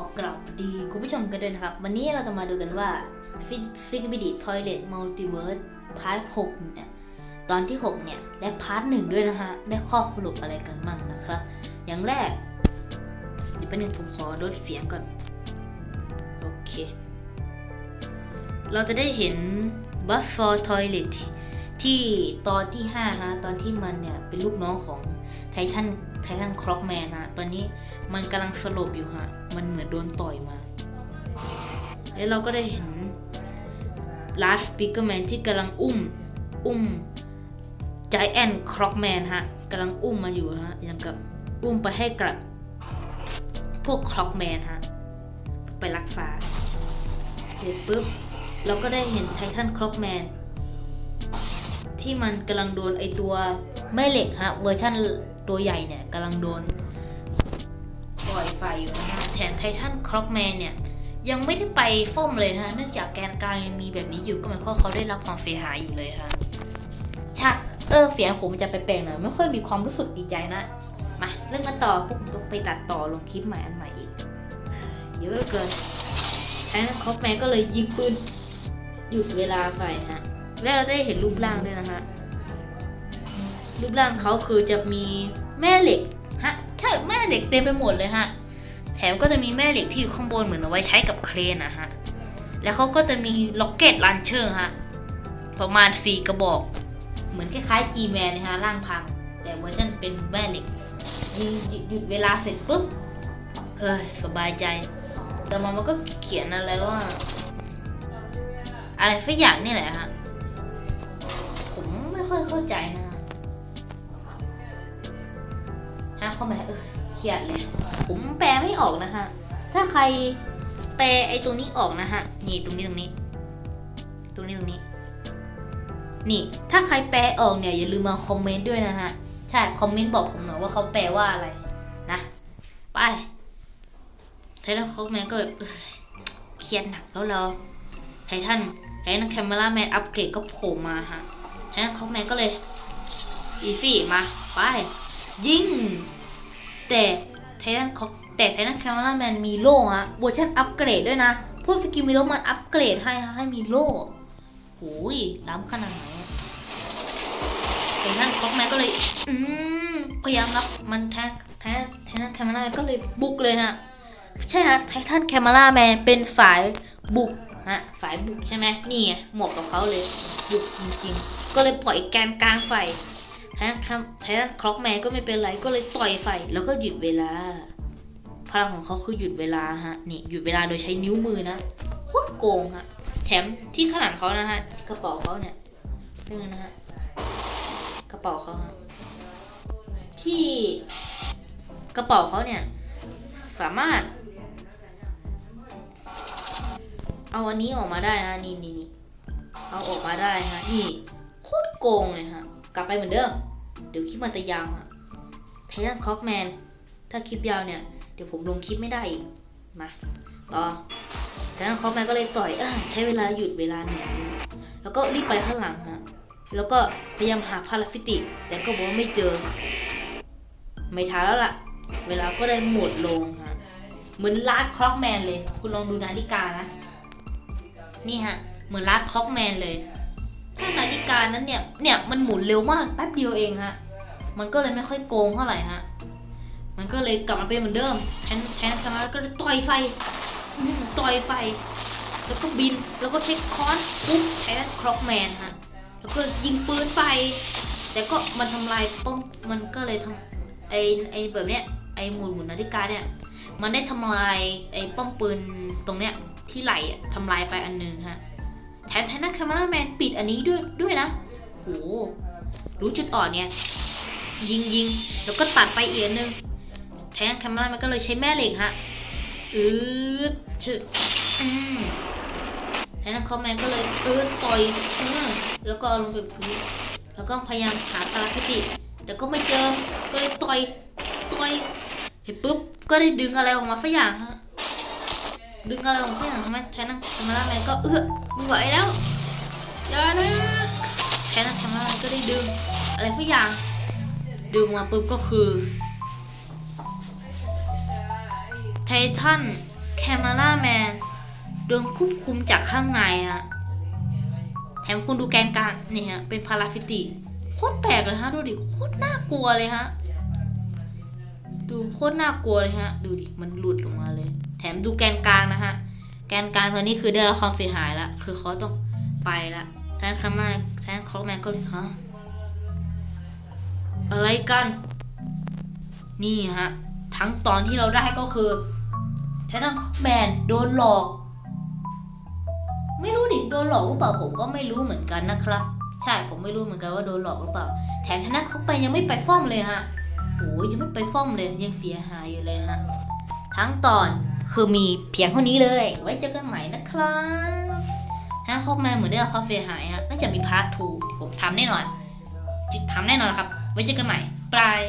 อกลับสวัสดีคุณผู้ชมกันด้วยนะครับ วันนี้เราจะมาดูกันว่าฟิกบิดิทอยเลตมัลติเวิร์สพาร์ท6เนี่ยตอนที่ 6 เนี่ย และพาร์ทหนึ่งด้วยนะฮะ ได้ข้อสรุปอะไรกันมั่งนะครับ อย่างแรก เดี๋ยวแป๊บนึงผมขอลดเสียงก่อน โอเค เราจะได้เห็นบัสฟอร์ทอยเลตที่ตอนที่ 5 ฮะ ตอนที่มันเนี่ย เป็นลูกน้องของ ไททันไททันคร็อกแมนฮะตอนนี้มันกำลังสลบอยู่ฮะ มันเหมือนโดนต่อยมาแล้วเราก็ได้เห็น Last Speaker Man ที่กำลังอุ้ม อุ้ม Giant Crockman ฮะกำลังอุ้มมาอยู่ฮะอย่างกับอุ้มไปให้กับ พวก Crockman ฮะ ไปรักษาเสร็จปุ๊บ เราก็ได้เห็นไททันคล็อกแมนที่มันกำลังโดนไอตัวแม่เหล็กฮะเวอร์ชั่น ตัวใหญ่เนี่ยกำลังโดนปล่อยไฟอยู่นะฮะแถมไททันคล็อกแมนเนี่ยยังไม่ได้ไปฟ้มเลยฮะเนื่องจากแกนกลางยังมีแบบนี้อยู่ก็หมายความว่าเขาได้รับความเสียหายอยู่เลยฮะชักเออเสียงผมจะไปแปลงหน่อยไม่ค่อยมีความรู้สึกดีใจนะมาเรื่องกันต่อปุ๊บต้องไปตัดต่อลงคลิปใหม่อันใหม่อีกเยอะเหลือเกินไททันคล็อกแมนก็เลยยิงปืนหยุดเวลาไฟฮะแล้วเราได้เห็นรูปร่างด้วยนะฮะ รูปร่างเขาคือจะมีแม่เหล็กฮะใช่แม่เหล็กเต็มไปหมดเลยฮะแถมก็จะมีแม่เหล็กที่อยู่ข้างบนเหมือนเอาไว้ใช้กับเครนนะฮะแล้วเขาก็จะมีล็อกเก็ตลันเชอร์ฮะประมาณสี่กระบอก เหมือนคล้ายๆ G-Man นะฮะร่างพัง แต่เวอร์ชันเป็นแม่เหล็กยิงหยุดเวลาเสร็จปุ๊บเฮ้ยสบายใจ แต่มามันก็เขียนอะไรว่า อะไรสักอย่างนี่แหละฮะผมไม่ค่อยเข้าใจนะ เข้ามาเออเครียดเลย ผมแปลไม่ออกนะฮะ ถ้าใครแปลไอ้ตรงนี้ออกนะฮะ นี่ตรงนี้ตรงนี้ ตรงนี้ตรงนี้ นี่ ถ้าใครแปลออกเนี่ยอย่าลืมมาคอมเมนต์ด้วยนะฮะ ใช่ คอมเมนต์บอกผมหน่อยว่าเขาแปลว่าอะไรนะ ไปไททันคอกแมนก็แบบเอ้ยเครียดหนักแล้วเราไททันไททันแคมเมราแมนอัปเกรดก็โผล่มาฮะไททันคอกแมนก็เลย อีฟี่มา ไป ยิง แต่ไททันคอกแต่ไททันแคมราแมนมีโล่ฮะเวอร์ชันอัปเกรดด้วยนะพวกสกิลมีโล่มันอัปเกรดให้ให้มีโล่โอ้ยล้ำขนาดไหนไททันคอกแมนก็เลยอืมพยายามรับมันแทนแทนไททันแคมราแมนก็เลยบุกเลยฮะใช่ฮะไททันแคมราแมนเป็นฝ่ายบุกฮะฝ่ายบุกใช่ไหมนี่ไงหมาะกับเขาเลย บุกจริงๆ ก็เลยปล่อยแกนกลางไฟ ททันไททันคล็อกแมนก็ไม่เป็นไรก็เลยต่อยไฟแล้วก็หยุดเวลา พลังของเขาคือหยุดเวลาฮะนี่หยุดเวลาโดยใช้นิ้วมือนะโคตรโกงฮะแถมที่ข้างหลังเขานะฮะกระเป๋าเขาเนี่ยนี่นะฮะกระเป๋าเขาฮะที่กระเป๋าเขาเนี่ยสามารถ เอาอันนี้ออกมาได้นะนี่นี่นี่เอาออกมาได้ฮะนี่โคตรโกงเลยฮะ กลับไปเหมือนเดิม เดี๋ยวคลิปมันจะยาวฮะไททันคอกแมน ถ้าคลิปยาวเนี่ย เดี๋ยวผมลงคลิปไม่ได้อีก มา ต่อไททันคอกแมนก็เลยต่อยอใช้เวลาหยุดเวลาหนึ่งแล้วก็รีบไปข้างหลังฮะ แล้วก็พยายามหาพาราฟิติ แต่ก็บอกว่าไม่เจอ ไม่ทันแล้วล่ะ เวลาก็ได้หมดลงฮะ เหมือนลาดคล็อกแมนเลย คุณลองดูนาฬิกานะ นี่ฮะ เหมือนลาดคล็อกแมนเลย ถ้านาฬิกานั้นเนี่ย เนี่ยมันหมุนเร็วมากแป๊บเดียวเองฮะ มันก็เลยไม่ค่อยโกงเท่าไหร่ฮะ มันก็เลยกลับมาเป็นเหมือนเดิม แทนแทนคามาก็ต่อยไฟต่อยไฟ แล้วก็บิน แล้วก็ใช้ค้อนปุ๊บแทนคล็อกแมนฮะ แล้วก็ยิงปืนไฟ แต่ก็มันทำลายป้อม มันก็เลยทำไอไอแบบเนี้ย ไอหมุนหมุนนาฬิกาเนี่ย มันได้ทำลายไอ้ป้อมปืนตรงเนี้ยที่ไหลอะทำลายไปอันหนึงฮะ แถมแทนนักแคมราแมนปิดอันนี้ด้วยด้วยนะโหรู้จุดอ่อนเนี่ย ยิงยิงแล้วก็ตัดไปอีกอันหนึงแทนแคมราแมนก็เลยใช้แม่เหล็กฮะอืดชึอืมแทนนักคอมแมนก็เลยเออต่อยอืมแล้วก็เอาลงไปพื้นแล้วก็พยายามหาพาราฟิติ แต่ก็ไม่เจอก็เลยต่อยต่อยเห็นปุ๊บก็ได้ดึงอะไรออกมาสักอย่างฮะ ดึงอะไรออกมาสักอย่างทำไมแทนนั่งคามาราแมนก็เออไม่ไหวแล้วอย่านะแทนนั่งคามาราแมนก็ได้ดึง อะไรสักอย่าง ดึงมาปุ๊บก็คือไททันแคม e ราแมนโดนควบคุมจากข้างในฮะแถมคุณดูแกนกลางนี่ฮะเป็นพาราฟิติโคตรแปลกเลยฮะดูดิโคตรน่ากลัวเลยฮะดูโคตรน่ากลัวเลยฮะ ดูดิมันหลุดลงมาเลย แถมดูแกนกลางนะฮะ แกนกลางตอนนี้คือได้รับความเสียหายแล้ว คือเขาต้องไปละแทนคามาแทนคอแมนก็ฮะอะไรกัน นี่ฮะ ทั้งตอนที่เราได้ก็คือแทนคอแมนโดนหลอก ไม่รู้ดิโดนหลอกหรือเปล่าผมก็ไม่รู้เหมือนกันนะครับ ใช่ผมไม่รู้เหมือนกันว่าโดนหลอกหรือเปล่า แถมแทนคอแมนยังไม่ไปฟ้อมเลยฮะโอ้ยยังไม่ไปฟ้อมเลยยังเสียหายอยู่เลยฮะทั้งตอน คือมีเพียงเท่านี้เลย ไว้เจอกันใหม่นะครับถ้าเข้ามาเหมือนเดิมคอฟเฟ่หายฮะน่าจะมีพาร์ททูผมทำแน่นอนทำแน่นอนครับ ไว้เจอกันใหม่บาย